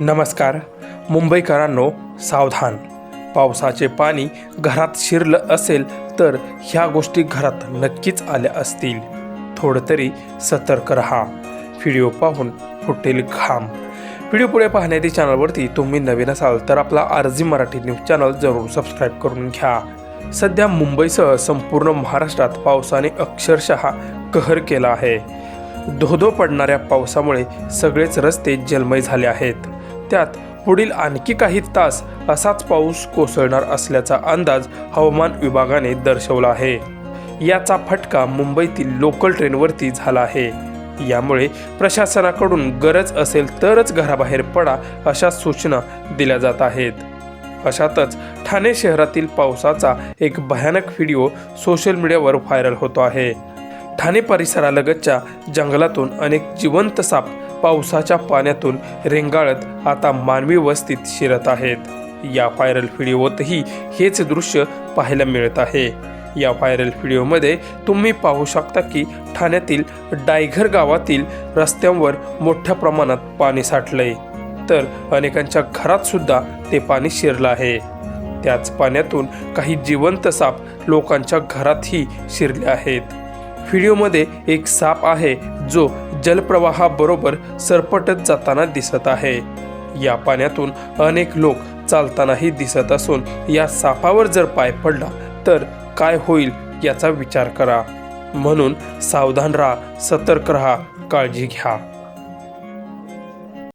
नमस्कार. मुंबईकरांनो सावधान. पावसाचे पाणी घरात शिरलं असेल तर ह्या गोष्टी घरात नक्कीच आल्या असतील. थोडं तरी सतर्क रहा. व्हिडिओ पाहून फुटेल घाम. व्हिडिओ पुढे पाहण्याआधी चॅनलवरती तुम्ही नवीन असाल तर आपला आरजी मराठी न्यूज चॅनल जरूर सबस्क्राईब करून घ्या. सध्या मुंबईसह संपूर्ण महाराष्ट्रात पावसाने अक्षरशः कहर केला आहे. धोधो पडणाऱ्या पावसामुळे सगळेच रस्ते जलमय झाले आहेत. त्यात पुढील आणखी काही तास असाच पाऊस कोसळणार असल्याचा अंदाज हवामान विभागाने दर्शवला आहे. याचा फटका मुंबईतील लोकल ट्रेनवरती झाला आहे. यामुळे प्रशासनाकडून गरज असेल तरच घराबाहेर पडा अशा सूचना दिल्या जात आहेत. अशातच ठाणे शहरातील पावसाचा एक भयानक व्हिडिओ सोशल मीडियावर व्हायरल होतो आहे. ठाणे परिसरालगतच्या जंगलातून अनेक जिवंत साप पावसाच्या पाण्यातून रेंगाळत आता मानवी वस्तीत शिरत आहेत. या व्हायरल व्हिडिओतही हेच दृश्य पाहायला मिळत आहे. या व्हायरल व्हिडिओमध्ये तुम्ही पाहू शकता की ठाण्यातील डायघर गावातील रस्त्यांवर मोठ्या प्रमाणात पाणी साठलंय. तर अनेकांच्या घरात सुद्धा ते पाणी शिरलं आहे. त्याच पाण्यातून काही जिवंत साप लोकांच्या घरातही शिरले आहेत. व्हिडिओमध्ये एक साप आहे जो जलप्रवाहाबरोबर सरपटत जाताना दिसत आहे. या पाण्यातून अनेक लोक चालतानाही दिसत असून या सापावर जर पाय पडला तर काय होईल याचा विचार करा. म्हणून सावधान राहा सतर्क राहा काळजी घ्या.